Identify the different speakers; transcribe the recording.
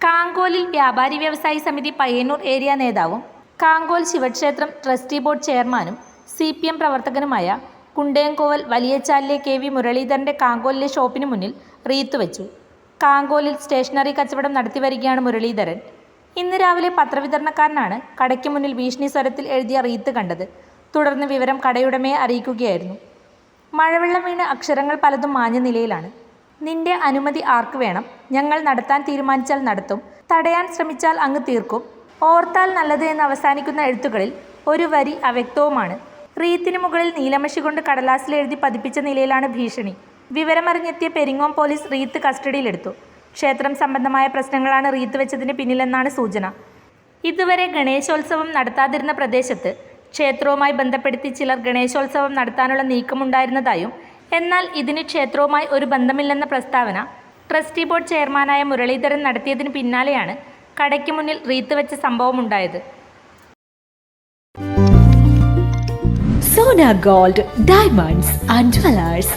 Speaker 1: കാങ്കോലിൽ വ്യാപാരി വ്യവസായി സമിതി പയ്യന്നൂർ ഏരിയ നേതാവും കാങ്കോൽ ശിവക്ഷേത്രം ട്രസ്റ്റി ബോർഡ് ചെയർമാനും സി പി എം പ്രവർത്തകനുമായ കുണ്ടേങ്കോവൽ വലിയച്ചാലിലെ കെ വി മുരളീധരന്റെ കാങ്കോലിലെ ഷോപ്പിന് മുന്നിൽ റീത്ത് വെച്ചു. കാങ്കോലിൽ സ്റ്റേഷനറി കച്ചവടം നടത്തിവരികയാണ് മുരളീധരൻ. ഇന്ന് രാവിലെ പത്രവിതരണക്കാരനാണ് കടയ്ക്ക് മുന്നിൽ ഭീഷണി സ്വരത്തിൽ എഴുതിയ റീത്ത് കണ്ടത്. തുടർന്ന് വിവരം കടയുടമയെ അറിയിക്കുകയായിരുന്നു. മഴവെള്ളം വീണ് അക്ഷരങ്ങൾ പലതും മാഞ്ഞ നിലയിലാണ്. നിന്റെ അനുമതി ആർക്ക് വേണം? ഞങ്ങൾ നടത്താൻ തീരുമാനിച്ചാൽ നടത്തും. തടയാൻ ശ്രമിച്ചാൽ അങ്ങ് തീർക്കും. ഓർത്താൽ നല്ലത് എന്ന് അവസാനിക്കുന്ന എഴുത്തുകളിൽ ഒരു വരി അവ്യക്തവുമാണ്. റീത്തിന് മുകളിൽ നീലമഷി കൊണ്ട് കടലാസിൽ എഴുതി പതിപ്പിച്ച നിലയിലാണ് ഭീഷണി. വിവരമറിഞ്ഞെത്തിയ പെരിങ്ങോം പോലീസ് റീത്ത് കസ്റ്റഡിയിലെടുത്തു. ക്ഷേത്രം സംബന്ധമായ പ്രശ്നങ്ങളാണ് റീത്ത് വെച്ചതിന് പിന്നിലെന്നാണ് സൂചന. ഇതുവരെ ഗണേശോത്സവം നടത്താതിരുന്ന പ്രദേശത്ത് ക്ഷേത്രവുമായി ബന്ധപ്പെടുത്തി ചിലർ ഗണേശോത്സവം നടത്താനുള്ള നീക്കമുണ്ടായിരുന്നതായും എന്നാൽ ഇതിന് ക്ഷേത്രവുമായി ഒരു ബന്ധമില്ലെന്ന പ്രസ്താവന ട്രസ്റ്റി ബോർഡ് ചെയർമാനായ മുരളീധരൻ നടത്തിയതിന് പിന്നാലെയാണ് കടയ്ക്ക് മുന്നിൽ റീത്ത് വെച്ച സംഭവമുണ്ടായത്.
Speaker 2: Sona gold diamonds and jewellers